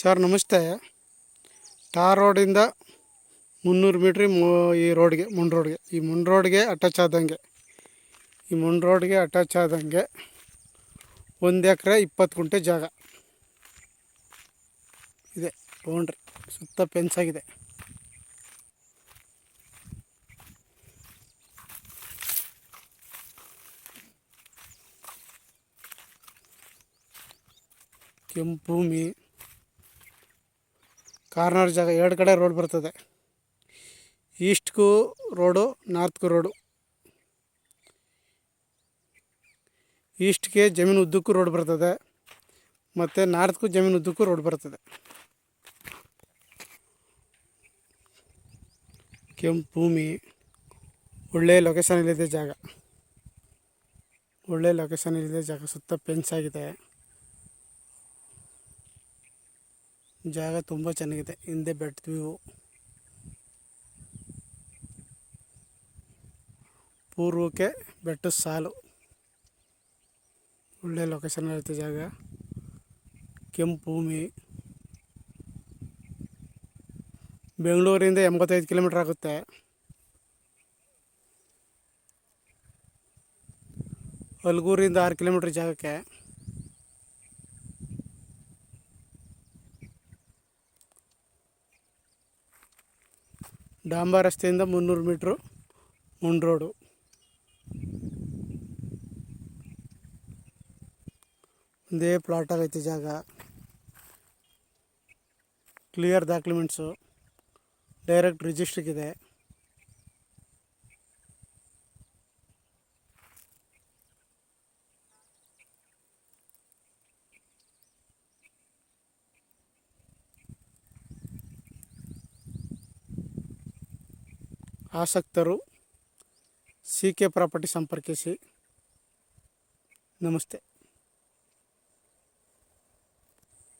Sir, ನಮಸ್ತೆ. ಟಾರ್ ರೋಡಿಂದ ಮುನ್ನೂರು ಮೀಟ್ರಿ ಮು, ಈ ರೋಡ್ಗೆ ಮುನ್ ರೋಡ್ಗೆ, ಈ ಮುನ್ ರೋಡ್ಗೆ ಅಟ್ಯಾಚ್ ಆದಂಗೆ, ಈ ಮುನ್ ರೋಡ್ಗೆ ಅಟ್ಯಾಚ್ ಆದಂಗೆ ಒಂದು ಎಕರೆ ಇಪ್ಪತ್ತು ಗುಂಟೆ ಜಾಗ. ಇದೆ ಬೌಂಡ್ರಿ ಸುತ್ತ ಪೆನ್ಸಾಗಿದೆ ಕೆಂಪು ಭೂಮಿ ಕಾರ್ನರ್ ಜಾಗ ಎರಡು ಕಡೆ ರೋಡ್ ಬರ್ತದೆ. ಈಸ್ಟ್ಗೂ ರೋಡು ನಾರ್ತ್ಗೂ ರೋಡು. ಈಸ್ಟ್ಗೆ ಜಮೀನು ಉದ್ದಕ್ಕೂ ರೋಡ್ ಬರ್ತದೆ. ಮತ್ತು ನಾರ್ತ್ಗೂ ಜಮೀನು ಉದ್ದಕ್ಕೂ ರೋಡ್ ಬರ್ತದೆ. ಕೆಂಪು ಭೂಮಿ ಒಳ್ಳೆಯ ಲೊಕೇಶನಲ್ಲಿದೆ ಜಾಗ. ಒಳ್ಳೆಯ ಲೊಕೇಶನಲ್ಲಿದೆ ಜಾಗ. ಸುತ್ತ ಪೆನ್ಸ್ ಆಗಿದೆ. ಜಾಗ ತುಂಬ ಚೆನ್ನಾಗಿದೆ. ಹಿಂದೆ ಬೆಟ್ಟ ವ್ಯೂ. ಪೂರ್ವಕ್ಕೆ ಬೆಟ್ಟದ ಸಾಲು. ಒಳ್ಳೆ ಲೊಕೇಶನ್ ಇರುತ್ತೆ ಜಾಗ. ಕೆಂಪು ಭೂಮಿ. ಬೆಂಗಳೂರಿಂದ ಎಂಬತ್ತೈದು ಕಿಲೋಮೀಟ್ರ್ ಆಗುತ್ತೆ. ಅಲ್ಗೂರಿಂದ ಆರು ಕಿಲೋಮೀಟ್ರ್ ಜಾಗಕ್ಕೆ. ಡಾಂಬಾ ರಸ್ತೆಯಿಂದ ಮುನ್ನೂರು ಮೀಟ್ರು ಮುನ್ ರೋಡು. ಒಂದೇ ಪ್ಲಾಟ್ ಆಗೈತೆ ಜಾಗ. ಕ್ಲಿಯರ್ ಡಾಕ್ಯುಮೆಂಟ್ಸು ಡೈರೆಕ್ಟ್ ರಿಜಿಸ್ಟ್ರಿಗಿದೆ ಆಸಕ್ತರು ಸಿ ಕೆ ಪ್ರಾಪರ್ಟಿ ಸಂಪರ್ಕಿಸಿ. ನಮಸ್ತೆ.